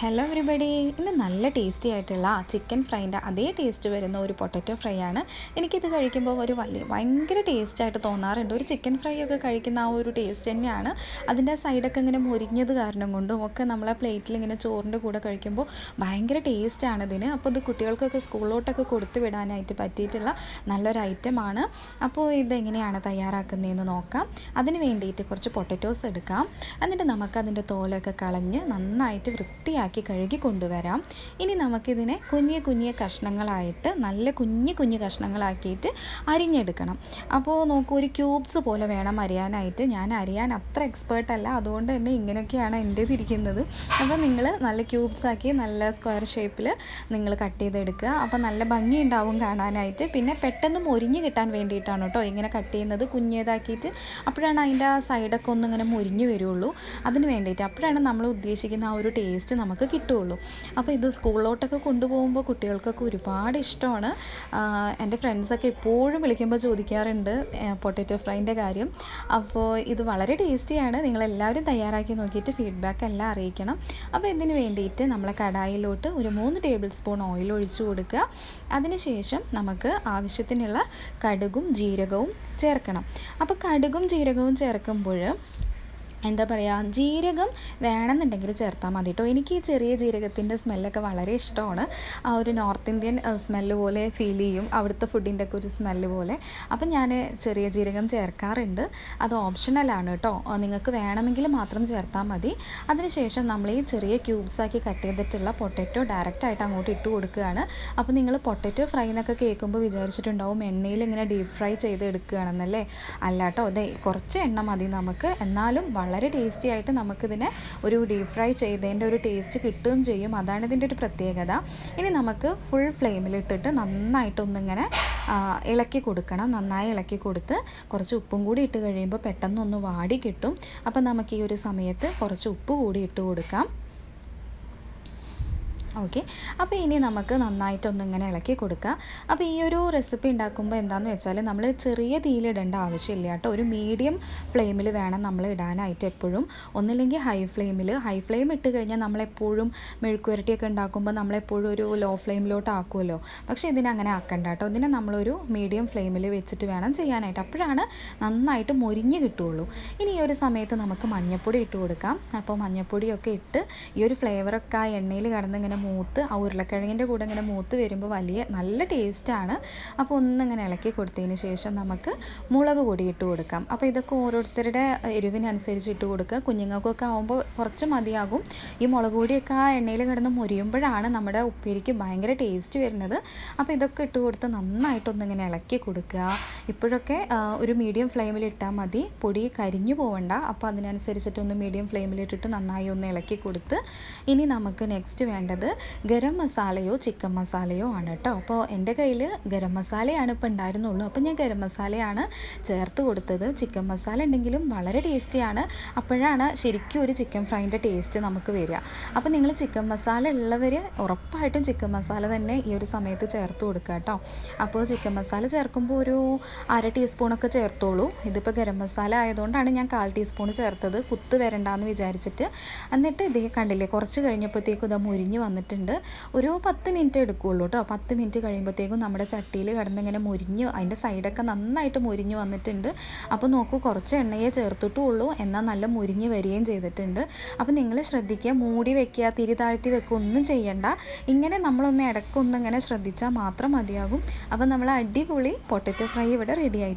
Hello everybody ഇന്ന് നല്ല tasty ആയിട്ടുള്ള ചിക്കൻ ഫ്രൈന്റെ അതേ ടേസ്റ്റ് വരുന്ന ഒരു പൊട്ടറ്റോ ഫ്രൈ ആണ്. എനിക്കിത് കഴിക്കുമ്പോൾ ഒരു വലിയ ഭയങ്കര ടേസ്റ്റ് ആയിട്ട് തോന്നാറുണ്ട്. ഒരു ചിക്കൻ ഫ്രൈ ഒക്കെ കഴിക്കുന്ന ആ ഒരു ടേസ്റ്റ് തന്നെയാണ്. അതിന്റെ സൈഡൊക്കെ ഇങ്ങനെ മുരിഞ്ഞത് കാരണം കൊണ്ടും ഒക്കെ നമ്മളെ പ്ലേറ്റിൽ ഇങ്ങനെ ചോറിന്റെ കൂടെ കഴിക്കുമ്പോൾ ഭയങ്കര ടേസ്റ്റാണ് ഇതിന്. അപ്പോൾ ഇത് കുട്ടികൾക്കൊക്കെ സ്കൂളിലോട്ടൊക്കെ കൊടുത്തു വിടാനായിട്ട് പറ്റിയിട്ടുള്ള നല്ലൊരു ഐറ്റമാണ് അപ്പോൾ ഇതെങ്ങനെയാണ് തയ്യാറാക്കുന്നതെന്ന് നോക്കാം. അതിന് വേണ്ടിയിട്ട് കുറച്ച് പൊട്ടറ്റോസ് എടുക്കാം. എന്നിട്ട് നമുക്ക് അതിന്റെ തോലൊക്കെ കളഞ്ഞ് നന്നായിട്ട് വൃത്തിയാക്കി കഴുകി കൊണ്ടുവരാം. ഇനി നമുക്കിതിനെ കുഞ്ഞു കുഞ്ഞു കഷ്ണങ്ങളായിട്ട് നല്ല കുഞ്ഞു കുഞ്ഞു കഷ്ണങ്ങളാക്കിയിട്ട് അരിഞ്ഞെടുക്കണം. അപ്പോൾ നോക്കൂ ഒരു ക്യൂബ്സ് പോലെ വേണം അറിയാനായിട്ട് ഞാൻ അരിയാൻ അത്ര എക്സ്പേർട്ട് അല്ല. അതുകൊണ്ട് തന്നെ ഇങ്ങനെയൊക്കെയാണ് എന്റേത് ഇരിക്കുന്നത് അപ്പോൾ നിങ്ങൾ നല്ല ക്യൂബ്സ് ആക്കി നല്ല സ്ക്വയർ ഷേപ്പിൽ നിങ്ങൾ കട്ട് ചെയ്തെടുക്കുക. അപ്പോൾ നല്ല ഭംഗി ഉണ്ടാവും കാണാനായിട്ട്. പിന്നെ പെട്ടെന്ന് മൊരിഞ്ഞ് കിട്ടാൻ വേണ്ടിയിട്ടാണ് കേട്ടോ ഇങ്ങനെ കട്ട് ചെയ്യുന്നത്. കുഞ്ഞേതാക്കിയിട്ട് അപ്പോഴാണ് അതിന്റെ സൈഡൊക്കെ ഒന്ന് ഇങ്ങനെ മുരിഞ്ഞ് വരുള്ളൂ. അതിന് വേണ്ടിയിട്ട് അപ്പോഴാണ് നമ്മൾ ഉദ്ദേശിക്കുന്ന ആ ഒരു ടേസ്റ്റ് നമുക്ക് കിട്ടുകയുള്ളൂ. അപ്പോൾ ഇത് സ്കൂളിലോട്ടൊക്കെ കൊണ്ടുപോകുമ്പോൾ കുട്ടികൾക്കൊക്കെ ഒരുപാട് ഇഷ്ടമാണ്. എന്റെ ഫ്രണ്ട്സൊക്കെ എപ്പോഴും വിളിക്കുമ്പോൾ ചോദിക്കാറുണ്ട് പൊട്ടറ്റോ ഫ്രൈന്റെ കാര്യം. അപ്പോൾ ഇത് വളരെ ടേസ്റ്റിയാണ്. നിങ്ങളെല്ലാവരും തയ്യാറാക്കി നോക്കിയിട്ട് ഫീഡ്ബാക്ക് എല്ലാം അറിയിക്കണം. അപ്പോൾ ഇതിന് വേണ്ടിയിട്ട് നമ്മളെ കടായിലോട്ട് ഒരു മൂന്ന് ടേബിൾ സ്പൂൺ ഓയിൽ ഒഴിച്ചു കൊടുക്കുക. അതിനുശേഷം നമുക്ക് ആവശ്യത്തിനുള്ള കടുകും ജീരകവും ചേർക്കണം. അപ്പോൾ കടുകും ജീരകവും ചേർക്കുമ്പോൾ എന്താ പറയുക ജീരകം വേണമെന്നുണ്ടെങ്കിൽ ചേർത്താൽ മതി കേട്ടോ എനിക്ക് ഈ ചെറിയ ജീരകത്തിന്റെ സ്മെല്ലൊക്കെ വളരെ ഇഷ്ടമാണ്. ആ ഒരു നോർത്ത് ഇന്ത്യൻ സ്മെല്ല് പോലെ ഫീൽ ചെയ്യും. അവിടുത്തെ ഫുഡിന്റെ ഒക്കെ ഒരു സ്മെല്ല് പോലെ. അപ്പം ഞാൻ ചെറിയ ജീരകം ചേർക്കാറുണ്ട്. അത് ഓപ്ഷണലാണ് കേട്ടോ നിങ്ങൾക്ക് വേണമെങ്കിൽ മാത്രം ചേർത്താൽ മതി. അതിനുശേഷം നമ്മൾ ഈ ചെറിയ ക്യൂബ്സാക്കി കട്ട് ചെയ്തിട്ടുള്ള പൊട്ടറ്റോ ഡയറക്റ്റായിട്ട് അങ്ങോട്ട് ഇട്ട് കൊടുക്കുകയാണ്. അപ്പോൾ നിങ്ങൾ പൊട്ടറ്റോ ഫ്രൈ എന്നൊക്കെ കേൾക്കുമ്പോൾ വിചാരിച്ചിട്ടുണ്ടാവും എണ്ണയിൽ ഇങ്ങനെ ഡീപ്പ് ഫ്രൈ ചെയ്ത് എടുക്കുകയാണെന്നല്ലേ അല്ല കേട്ടോ അതെ കുറച്ച് എണ്ണ മതി നമുക്ക്. എന്നാലും വളരെ ടേസ്റ്റി ആയിട്ട് നമുക്കിതിനെ ഒരു ഡീപ് ഫ്രൈ ചെയ്തതിന്റെ ഒരു ടേസ്റ്റ് കിട്ടുകയും ചെയ്യും. അതാണ് ഇതിന്റെ ഒരു പ്രത്യേകത. ഇനി നമുക്ക് ഫുൾ ഫ്ലെയിമിലിട്ടിട്ട് നന്നായിട്ടൊന്നിങ്ങനെ ഇളക്കി കൊടുക്കണം. നന്നായി ഇളക്കി കൊടുത്ത് കുറച്ച് ഉപ്പും കൂടി ഇട്ട് കഴിയുമ്പോൾ പെട്ടെന്നൊന്ന് വാടി കിട്ടും. അപ്പോൾ നമുക്ക് ഈ ഒരു സമയത്ത് കുറച്ച് ഉപ്പ് കൂടി ഇട്ട് കൊടുക്കാം. ഓക്കെ അപ്പോൾ ഇനി നമുക്ക് നന്നായിട്ടൊന്ന് ഇങ്ങനെ ഇളക്കി കൊടുക്കുക അപ്പോൾ ഈ ഒരു റെസിപ്പി ഉണ്ടാക്കുമ്പോൾ എന്താണെന്ന് വെച്ചാൽ നമ്മൾ ചെറിയ തീയിലിടേണ്ട ആവശ്യമില്ല കേട്ടോ. ഒരു മീഡിയം ഫ്ലെയിമിൽ വേണം നമ്മൾ ഇടാനായിട്ട് എപ്പോഴും. ഒന്നില്ലെങ്കിൽ ഹൈ ഫ്ലെയിമിൽ ഹൈ ഫ്ലെയിം ഇട്ട് കഴിഞ്ഞാൽ നമ്മളെപ്പോഴും മെഴുക്കുവരട്ടിയൊക്കെ ഉണ്ടാക്കുമ്പോൾ നമ്മളെപ്പോഴും ഒരു ലോ ഫ്ലെയിമിലോട്ട് ആക്കുമല്ലോ പക്ഷേ ഇതിനെ അങ്ങനെ ആക്കണ്ട കേട്ടോ. ഇതിനെ നമ്മളൊരു മീഡിയം ഫ്ലെയിമിൽ വെച്ചിട്ട് വേണം ചെയ്യാനായിട്ട്. അപ്പോഴാണ് നന്നായിട്ട് മൊരിഞ്ഞ് കിട്ടുള്ളൂ. ഇനി ഈ ഒരു സമയത്ത് നമുക്ക് മഞ്ഞൾപ്പൊടി ഇട്ട് കൊടുക്കാം. അപ്പോൾ മഞ്ഞൾപ്പൊടിയൊക്കെ ഇട്ട് ഈ ഒരു ഫ്ലേവറൊക്കെ ആ എണ്ണയിൽ കിടന്ന് ഇങ്ങനെ മൂത്ത് ആ ഉരുളക്കിഴങ്ങിന്റെ കൂടെ ഇങ്ങനെ മൂത്ത് വരുമ്പോൾ വലിയ നല്ല ടേസ്റ്റാണ് അപ്പോൾ ഒന്നിങ്ങനെ ഇളക്കി കൊടുത്തതിന് ശേഷം നമുക്ക് മുളക് പൊടി ഇട്ട് കൊടുക്കാം. അപ്പോൾ ഇതൊക്കെ ഓരോരുത്തരുടെ എരിവിനനുസരിച്ച് ഇട്ട് കൊടുക്കുക. കുഞ്ഞുങ്ങൾക്കൊക്കെ ആകുമ്പോൾ കുറച്ച് മതിയാകും. ഈ മുളക് പൊടിയൊക്കെ ആ എണ്ണയിൽ കിടന്ന് മുരിയുമ്പോഴാണ് നമ്മുടെ ഉപ്പേരിക്ക് ഭയങ്കര ടേസ്റ്റ് വരുന്നത്. അപ്പോൾ ഇതൊക്കെ ഇട്ട് കൊടുത്ത് നന്നായിട്ടൊന്നിങ്ങനെ ഇളക്കി കൊടുക്കുക. ഇപ്പോഴൊക്കെ ഒരു മീഡിയം ഫ്ലെയിമിൽ ഇട്ടാൽ മതി. പൊടി കരിഞ്ഞു പോവണ്ട. അപ്പോൾ അതിനനുസരിച്ചിട്ടൊന്ന് മീഡിയം ഫ്ലെയിമിലിട്ടിട്ട് നന്നായി ഒന്ന് ഇളക്കി കൊടുത്ത് ഇനി നമുക്ക് നെക്സ്റ്റ് വേണ്ടത് ഗരം മസാലയോ ചിക്കൻ മസാലയോ ആണ് കേട്ടോ അപ്പോൾ എന്റെ കയ്യിൽ ഗരം മസാലയാണ് ഇപ്പോൾ ഉണ്ടായിരുന്നുള്ളൂ. അപ്പോൾ ഞാൻ ഗരം മസാലയാണ് ചേർത്ത് കൊടുത്തത്. ചിക്കൻ മസാല ഉണ്ടെങ്കിലും വളരെ ടേസ്റ്റിയാണ് അപ്പോഴാണ് ശരിക്കും ഒരു ചിക്കൻ ഫ്രൈന്റെ ടേസ്റ്റ് നമുക്ക് വരിക. അപ്പോൾ നിങ്ങൾ ചിക്കൻ മസാല ഉള്ളവർ ഉറപ്പായിട്ടും ചിക്കൻ മസാല തന്നെ ഈ ഒരു സമയത്ത് ചേർത്ത് കൊടുക്കുക കേട്ടോ അപ്പോൾ ചിക്കൻ മസാല ചേർക്കുമ്പോൾ ഒരു അര ടീസ്പൂണൊക്കെ ചേർത്തോളൂ. ഇതിപ്പോൾ ഗരം മസാല ആയതുകൊണ്ടാണ് ഞാൻ കാൽ ടീസ്പൂൺ ചേർത്തത്. കുത്ത് വരണ്ടെന്ന് വിചാരിച്ചിട്ട്. എന്നിട്ട് ഇതേ കണ്ടില്ലേ കുറച്ച് കഴിഞ്ഞപ്പോഴത്തേക്കും ഇതാ മുരിഞ്ഞ് വന്നിട്ടുണ്ട് ഒരു പത്ത് മിനിറ്റ് എടുക്കുകയുള്ളൂ കേട്ടോ. പത്ത് മിനിറ്റ് കഴിയുമ്പോഴത്തേക്കും നമ്മുടെ ചട്ടിയിൽ കിടന്നിങ്ങനെ മുരിഞ്ഞ് അതിന്റെ സൈഡൊക്കെ നന്നായിട്ട് മുരിഞ്ഞ് വന്നിട്ടുണ്ട്. അപ്പോൾ നോക്കൂ കുറച്ച് എണ്ണയെ ചേർത്തിട്ടുള്ളൂ. എന്നാൽ നല്ല മുരിഞ്ഞ് വരികയും ചെയ്തിട്ടുണ്ട്. അപ്പോൾ നിങ്ങൾ ശ്രദ്ധിക്കുക മൂടി വെക്കുക തിരി താഴ്ത്തി വെക്കുക ഒന്നും ചെയ്യണ്ട. ഇങ്ങനെ നമ്മളൊന്ന് ഇടയ്ക്കൊന്നിങ്ങനെ ശ്രദ്ധിച്ചാൽ മാത്രം മതിയാകും. അപ്പോൾ നമ്മൾ അടിപൊളി പൊട്ടറ്റോ ഫ്രൈ ഇവിടെ റെഡിയായി